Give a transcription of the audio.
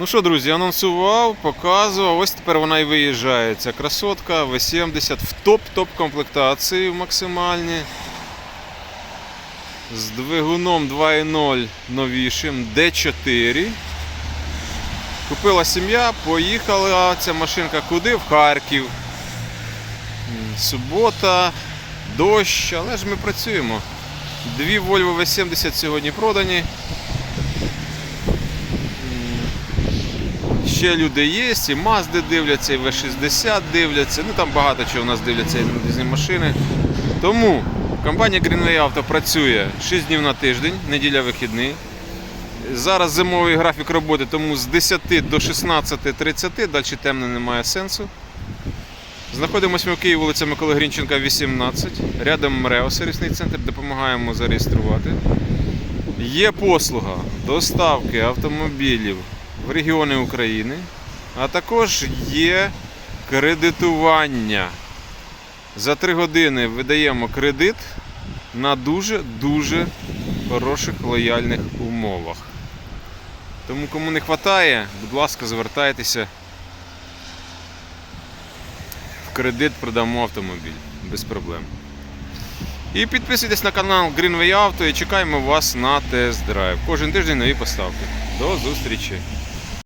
Ну що, друзі, анонсував, показував. Ось тепер вона і виїжджає. Ця красотка V70 в топ-топ комплектації в максимальній. З двигуном 2.0 новішим D4. Купила сім'я, поїхала ця машинка куди? В Харків. Субота, дощ, але ж ми працюємо. Дві Volvo V70 сьогодні продані. Ще люди є, і Мазди дивляться, і В60 дивляться. Ну там багато чого у нас дивляться і різні машини. Тому компанія Greenway Auto працює 6 днів на тиждень, неділя вихідний. Зараз зимовий графік роботи, тому з 10 до 16.30, далі темно немає сенсу. Знаходимося ми в Києві, вулиця Миколи Грінченка, 18. Рядом МРЕО, сервісний центр, допомагаємо зареєструвати. Є послуга доставки автомобілів в регіони України, а також є кредитування. За 3 години видаємо кредит на дуже-дуже хороших лояльних умовах. Тому кому не вистачає, будь ласка, звертайтеся. В кредит продамо автомобіль без проблем. І підписуйтесь на канал Greenway Auto і чекаємо вас на тест-драйв. Кожен тиждень нові поставки. До зустрічі!